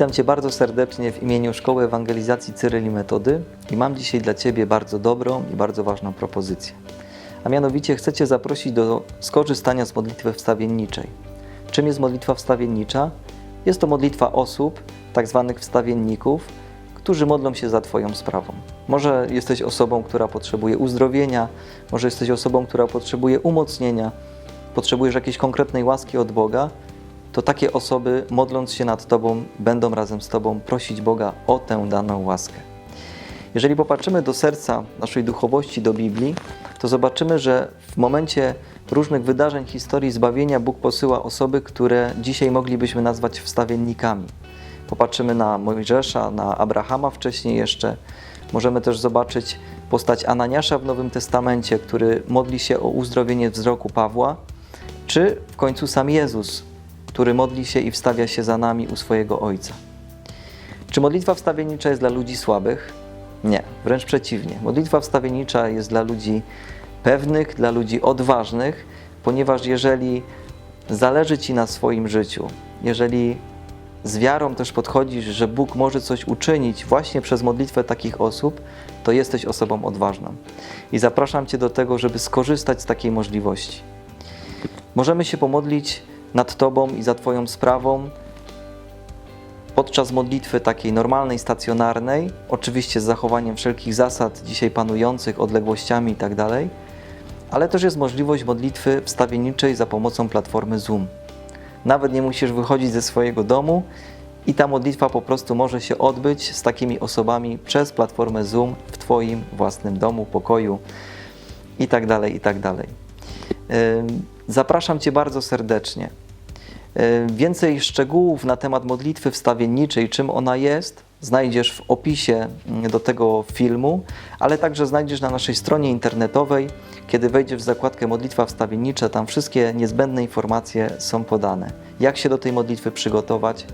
Witam Cię bardzo serdecznie w imieniu Szkoły Ewangelizacji Cyryl i Metody i mam dzisiaj dla Ciebie bardzo dobrą i bardzo ważną propozycję. A mianowicie chcę Cię zaprosić do skorzystania z modlitwy wstawienniczej. Czym jest modlitwa wstawiennicza? Jest to modlitwa osób, tak zwanych wstawienników, którzy modlą się za Twoją sprawą. Może jesteś osobą, która potrzebuje uzdrowienia, może jesteś osobą, która potrzebuje umocnienia, potrzebujesz jakiejś konkretnej łaski od Boga, to takie osoby, modląc się nad Tobą, będą razem z Tobą prosić Boga o tę daną łaskę. Jeżeli popatrzymy do serca naszej duchowości, do Biblii, to zobaczymy, że w momencie różnych wydarzeń historii zbawienia Bóg posyła osoby, które dzisiaj moglibyśmy nazwać wstawiennikami. Popatrzymy na Mojżesza, na Abrahama wcześniej jeszcze. Możemy też zobaczyć postać Ananiasza w Nowym Testamencie, który modli się o uzdrowienie wzroku Pawła, czy w końcu sam Jezus, który modli się i wstawia się za nami u swojego Ojca. Czy modlitwa wstawiennicza jest dla ludzi słabych? Nie, wręcz przeciwnie. Modlitwa wstawiennicza jest dla ludzi pewnych, dla ludzi odważnych, ponieważ jeżeli zależy Ci na swoim życiu, jeżeli z wiarą też podchodzisz, że Bóg może coś uczynić właśnie przez modlitwę takich osób, to jesteś osobą odważną. I zapraszam Cię do tego, żeby skorzystać z takiej możliwości. Możemy się pomodlić nad Tobą i za Twoją sprawą podczas modlitwy takiej normalnej, stacjonarnej, oczywiście z zachowaniem wszelkich zasad dzisiaj panujących, odległościami itd., tak ale też jest możliwość modlitwy wstawienniczej za pomocą platformy Zoom. Nawet nie musisz wychodzić ze swojego domu i ta modlitwa po prostu może się odbyć z takimi osobami przez platformę Zoom w Twoim własnym domu, pokoju itd., itd. Ym, Zapraszam Cię bardzo serdecznie. Ym, Więcej szczegółów na temat modlitwy wstawienniczej, czym ona jest, znajdziesz w opisie mm, do tego filmu, ale także znajdziesz na naszej stronie internetowej. Kiedy wejdziesz w zakładkę Modlitwa wstawiennicza, tam wszystkie niezbędne informacje są podane. Jak się do tej modlitwy przygotować,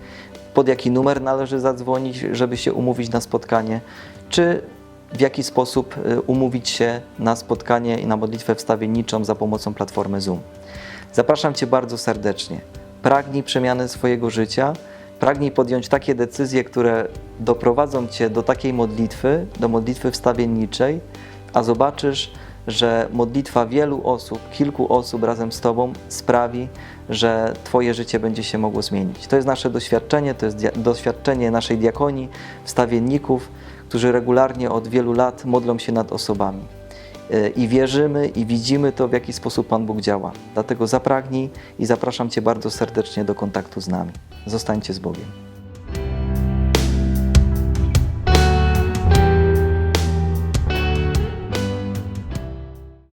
pod jaki numer należy zadzwonić, żeby się umówić na spotkanie, czy w jaki sposób y, umówić się na spotkanie i na modlitwę wstawienniczą za pomocą platformy Zoom. Zapraszam Cię bardzo serdecznie. Pragnij przemiany swojego życia, pragnij podjąć takie decyzje, które doprowadzą Cię do takiej modlitwy, do modlitwy wstawienniczej, a zobaczysz, że modlitwa wielu osób, kilku osób razem z Tobą sprawi, że Twoje życie będzie się mogło zmienić. To jest nasze doświadczenie, to jest doświadczenie naszej diakonii, wstawienników, którzy regularnie od wielu lat modlą się nad osobami. I wierzymy i widzimy to, w jaki sposób Pan Bóg działa. Dlatego zapragnij i zapraszam Cię bardzo serdecznie do kontaktu z nami. Zostańcie z Bogiem.